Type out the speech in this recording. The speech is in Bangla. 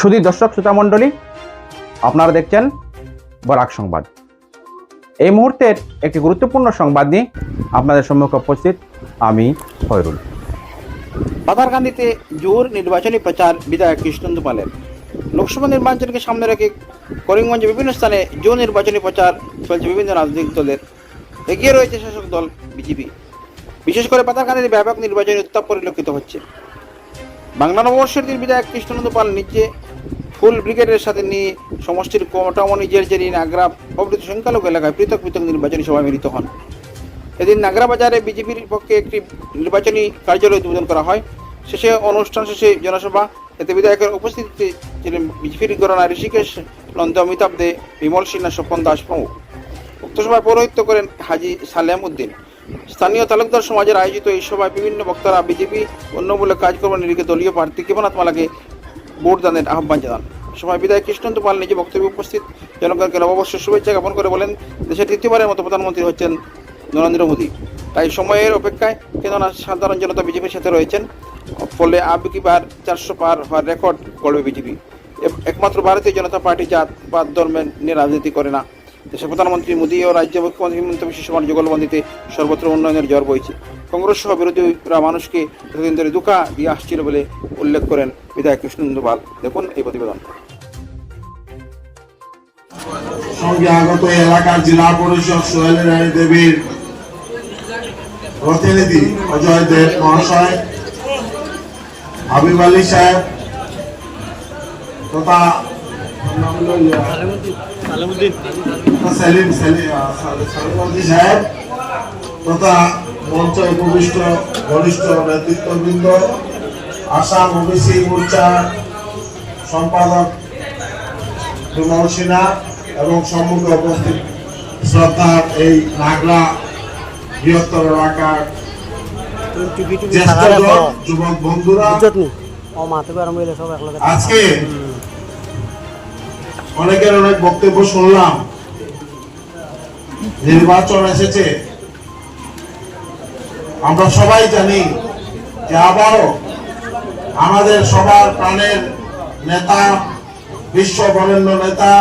শুধু দর্শক, শ্রোতা মণ্ডলী, আপনারা দেখছেন বরাক সংবাদ। এই মুহূর্তের একটি গুরুত্বপূর্ণ সংবাদ নিয়ে আপনাদের সম্মুখে উপস্থিত আমি ফয়রুল পাথারকান্দিতে জোর নির্বাচনী প্রচার বিধায়ক কৃষ্ণেন্দু পালের। লোকসভা নির্বাচনকে সামনে রেখে করিমগঞ্জে বিভিন্ন স্থানে জোর নির্বাচনী প্রচার চলছে বিভিন্ন রাজনৈতিক দলের। এগিয়ে রয়েছে শাসক দল বিজেপি। বিশেষ করে পাথারকান্দিতে ব্যাপক নির্বাচনী উত্তাপ পরিলক্ষিত হচ্ছে। বাংলা নববর্ষের দিন বিধায়ক কৃষ্ণনন্দ পাল নিজে ফুল ব্রিগেডের সাথে নিয়ে সমষ্টির কোটামণি জেরজেরি নাগরা প্রভৃতি সংখ্যালঘু এলাকায় পৃথক পৃথক নির্বাচনী সভায় মিলিত হন। এদিন নাগরা বাজারে বিজেপির পক্ষে একটি নির্বাচনী কার্যালয় উদ্বোধন করা হয়। শেষে অনুষ্ঠান শেষে জনসভা। এতে বিধায়কের উপস্থিতিতে ছিলেন বিজেপির গণনা ঋষিকেশ, নন্দ অমিতাভ দে, বিমল সিনহা, স্বপন দাস প্রমুখ। উক্ত সভায় পৌরোহিত্য করেন হাজি সালেম উদ্দিন। স্থানীয় তালুকদার সমাজের আয়োজিত এই সভায় বিভিন্ন বক্তারা বিজেপি অন্যমূলক কাজকর্ম নিরিখে দলীয় প্রার্থী কেবনাথ মালাকে ভোট দানের আহ্বান জানান। সভায় বিধায়ক কৃষ্ণন্ত পাল নিজে বক্তব্যে উপস্থিত। জনগণকে নববর্ষের শুভেচ্ছা জ্ঞাপন করে বলেন, দেশের তৃতীয়বারের মতো প্রধানমন্ত্রী হচ্ছেন নরেন্দ্র মোদী। তাই সময়ের অপেক্ষায় কেননা সাধারণ জনতা বিজেপির সাথে রয়েছেন, ফলে আবকিবার চারশো পার হওয়ার রেকর্ড গড়বে বিজেপি। একমাত্র ভারতীয় জনতা পার্টি জাত বা ধর্মের নিয়ে রাজনীতি করে না। দেশের প্রধানমন্ত্রী মোদী ও রাজ্য মুখ্যমন্ত্রী হিমন্ত বিশ্ব শর্মার যুগলবন্দিতে সর্বত্র উন্নয়নের জ্বর বইছে। কংগ্রেস সহ বিরোধীরা মানুষকে এতদিন ধরে দুঃখা দিয়ে আসছিল বলে উল্লেখ করেন বিধায়ক কৃষ্ণেন্দু পাল। দেখুন এই প্রতিবেদন। সঙ্গে আগত এলাকার জেলা পরিষদ সোহেল রানী দেবীর প্রতিনিধি অজয় দেব মহাশয়, হাবিব আলী সাহেব তথা সেলিম সেলিম আহ, সালিমউদ্দিন সাহেব তথা মঞ্চে উপবিষ্ট বরিষ্ঠ নেতৃত্ববৃন্দ আসাম ওবিসি মোর্চার সম্পাদক বিমল সিনহা এবং সম্মুখে উপস্থিত শ্রদ্ধার এই নাগরা বৃহত্তর এলাকার যুবক বন্ধুরা আজকে অনেকের অনেক বক্তব্য শুনলাম। নির্বাচন এসেছে। আমরা সবাই জানি যে আবারও আমাদের সবার প্রাণের নেতা, বিশ্ব বরেণ্য নেতা